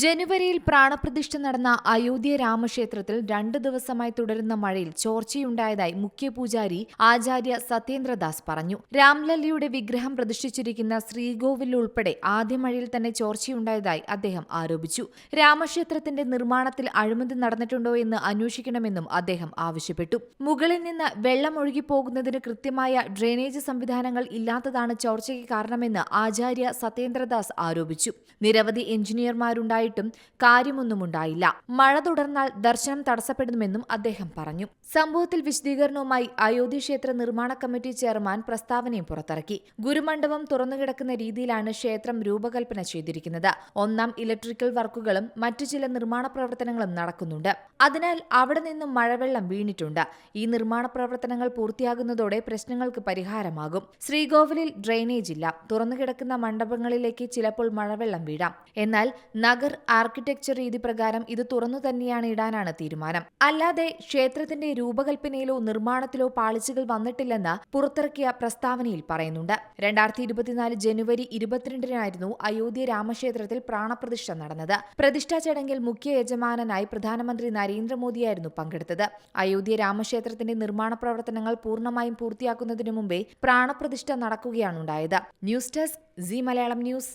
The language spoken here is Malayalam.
ജനുവരിയിൽ പ്രാണപ്രതിഷ്ഠ നടന്ന അയോധ്യ രാമക്ഷേത്രത്തിൽ രണ്ടു ദിവസമായി തുടരുന്ന മഴയിൽ ചോർച്ചയുണ്ടായതായി മുഖ്യ പൂജാരി ആചാര്യ സത്യേന്ദ്രദാസ് പറഞ്ഞു. രാംലല്ലിയുടെ വിഗ്രഹം പ്രതിഷ്ഠിച്ചിരിക്കുന്ന ശ്രീകോവിൽ ഉൾപ്പെടെ ആദ്യ മഴയിൽ തന്നെ ചോർച്ചയുണ്ടായതായി അദ്ദേഹം ആരോപിച്ചു. രാമക്ഷേത്രത്തിന്റെ നിർമ്മാണത്തിൽ അഴിമതി നടന്നിട്ടുണ്ടോ എന്ന് അന്വേഷിക്കണമെന്നും അദ്ദേഹം ആവശ്യപ്പെട്ടു. മുകളിൽ നിന്ന് വെള്ളം ഒഴുകിപ്പോകുന്നതിന് കൃത്യമായ ഡ്രെയിനേജ് സംവിധാനങ്ങൾ ഇല്ലാത്തതാണ് ചോർച്ചയ്ക്ക് കാരണമെന്ന് ആചാര്യ സത്യേന്ദ്രദാസ് ആരോപിച്ചു. നിരവധി എഞ്ചിനീയർമാരുണ്ടായിട്ടും കാര്യമൊന്നുമുണ്ടായില്ല മഴ തുടർന്നാൽ ദർശനം തടസ്സപ്പെടുമെന്നും അദ്ദേഹം പറഞ്ഞു. സംഭവത്തിൽ വിശദീകരണവുമായി അയോധ്യ ക്ഷേത്ര നിർമ്മാണ കമ്മിറ്റി ചെയർമാൻ പ്രസ്താവനയും പുറത്തിറക്കി. ഗുരുമണ്ഡപം തുറന്നുകിടക്കുന്ന രീതിയിലാണ് ക്ഷേത്രം രൂപകൽപ്പന ചെയ്തിരിക്കുന്നത്. ഒന്നാം ഇലക്ട്രിക്കൽ വർക്കുകളും മറ്റു ചില നിർമ്മാണ പ്രവർത്തനങ്ങളും നടക്കുന്നുണ്ട്. അതിനാൽ അവിടെ നിന്നും മഴവെള്ളം വീണിട്ടുണ്ട്. ഈ നിർമ്മാണ പ്രവർത്തനങ്ങൾ പൂർത്തിയാകുന്നതോടെ പ്രശ്നങ്ങൾക്ക് പരിഹാരമാകും. ശ്രീകോവിലിൽ ഡ്രെയിനേജ് ഇല്ല. തുറന്നുകിടക്കുന്ന മണ്ഡപങ്ങളിലേക്ക് ചിലപ്പോൾ മഴവെള്ളം വീഴാം. എന്നാൽ നഗർ ആർക്കിടെക്ചർ രീതി പ്രകാരം ഇത് തുറന്നു തന്നെയാണ് ഇടാനാണ് തീരുമാനം. അല്ലാതെ ക്ഷേത്രത്തിന്റെ രൂപകൽപ്പനയിലോ നിർമ്മാണത്തിലോ പാളിച്ചകൾ വന്നിട്ടില്ലെന്ന് പുറത്തിറക്കിയ പ്രസ്താവനയിൽ പറയുന്നുണ്ട്. രണ്ടായിരത്തി ഇരുപത്തിനാല് ജനുവരി ഇരുപത്തിരണ്ടിനായിരുന്നു അയോധ്യ രാമക്ഷേത്രത്തിൽ പ്രാണപ്രതിഷ്ഠ നടന്നത്. പ്രതിഷ്ഠാ ചടങ്ങിൽ മുഖ്യ യജമാനനായി പ്രധാനമന്ത്രി നരേന്ദ്രമോദിയായിരുന്നു പങ്കെടുത്തത്. അയോധ്യ രാമക്ഷേത്രത്തിന്റെ നിർമ്മാണ പ്രവർത്തനങ്ങൾ പൂർണമായും പൂർത്തിയാക്കുന്നതിനു മുമ്പേ പ്രാണപ്രതിഷ്ഠ നടക്കുകയാണുണ്ടായത്. News desk C Malayalam news.